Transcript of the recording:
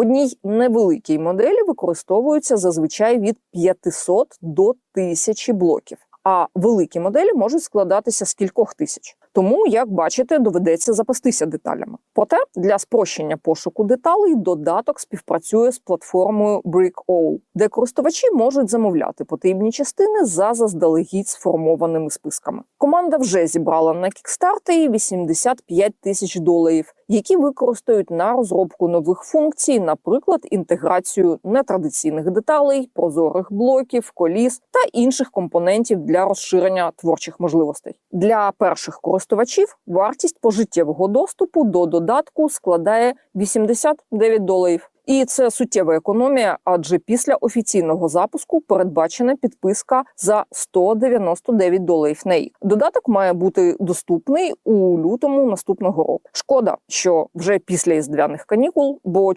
Одній невеликій моделі використовуються зазвичай від 500 до 1000 блоків. А великі моделі можуть складатися з кількох тисяч. Тому, як бачите, доведеться запастися деталями. Проте для спрощення пошуку деталей додаток співпрацює з платформою BrickAll, де користувачі можуть замовляти потрібні частини за заздалегідь сформованими списками. Команда вже зібрала на кікстартері 85 тисяч доларів, які використають на розробку нових функцій, наприклад, інтеграцію нетрадиційних деталей, прозорих блоків, коліс та інших компонентів для розширення творчих можливостей. Для перших користувачів вартість пожиттєвого доступу до додатку складає 89 доларів. І це суттєва економія, адже після офіційного запуску передбачена підписка за 199 доларів рік. Додаток має бути доступний у лютому наступного року. Шкода, що вже після іздвяних канікул, бо